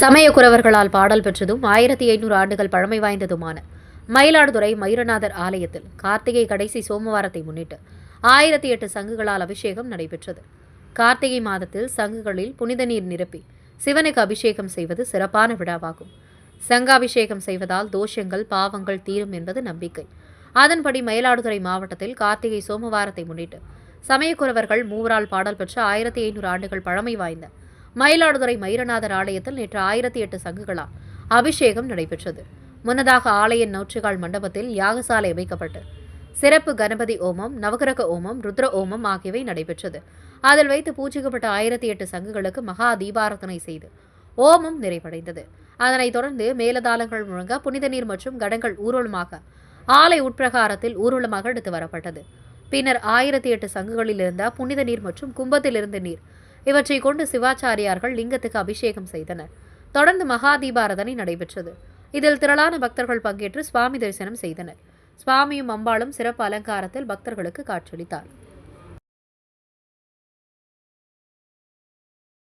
சமயக்குறவர்களால் பாடல் பெற்றதும் ஆயிரத்தி ஐநூறு ஆண்டுகள் பழமை வாய்ந்ததுமான மயிலாடுதுறை மயூரநாதர் ஆலயத்தில் கார்த்திகை கடைசி சோமவாரத்தை முன்னிட்டு ஆயிரத்தி எட்டு சங்குகளால் அபிஷேகம் நடைபெற்றது. கார்த்திகை மாதத்தில் சங்குகளில் புனித நீர் நிரப்பி சிவனுக்கு அபிஷேகம் செய்வது சிறப்பான விழாவாகும். சங்காபிஷேகம் செய்வதால் தோஷங்கள் பாவங்கள் தீரும் என்பது நம்பிக்கை. அதன்படி மயிலாடுதுறை மாவட்டத்தில் கார்த்திகை சோமவாரத்தை முன்னிட்டு சமயக்குறவர்கள் மூவரால் பாடல் பெற்ற ஆயிரத்தி ஐநூறு ஆண்டுகள் பழமை வாய்ந்த மயிலாடுதுறை மயிரநாதர் ஆலயத்தில் நேற்று ஆயிரத்தி எட்டு சங்குகளால் அபிஷேகம் நடைபெற்றது. முன்னதாக ஆலய நூற்றுகால் மண்டபத்தில் யாகசாலை அமைக்கப்பட்டு சிறப்பு கணபதி ஓமம் நவகிரக ஓமம் ருத்ர ஓமம் ஆகியவை நடைபெற்றது. அதில் வைத்து பூஜிக்கப்பட்ட ஆயிரத்தி எட்டு சங்குகளுக்கு மகா தீபாரத்தனை செய்து ஓமம் நிறைவடைந்தது. அதனைத் தொடர்ந்து மேலதாளங்கள் முழங்க புனித நீர் மற்றும் கடங்கள் ஊர்வலமாக ஆலை உட்பிரகாரத்தில் ஊர்வலமாக எடுத்து வரப்பட்டது. பின்னர் ஆயிரத்தி எட்டு சங்குகளில் இருந்த புனித நீர் மற்றும் கும்பத்தில் இருந்த நீர் இவற்றை கொண்டு சிவாச்சாரியார்கள் லிங்கத்துக்கு அபிஷேகம் செய்தனர். தொடர்ந்து மகா தீபாரதனை நடைபெற்றது. இதில் திரளான பக்தர்கள் பங்கேற்று சுவாமி தரிசனம் செய்தனர். சுவாமியும் அம்பாளும் சிறப்பு அலங்காரத்தில் பக்தர்களுக்கு காட்சியளித்தார்.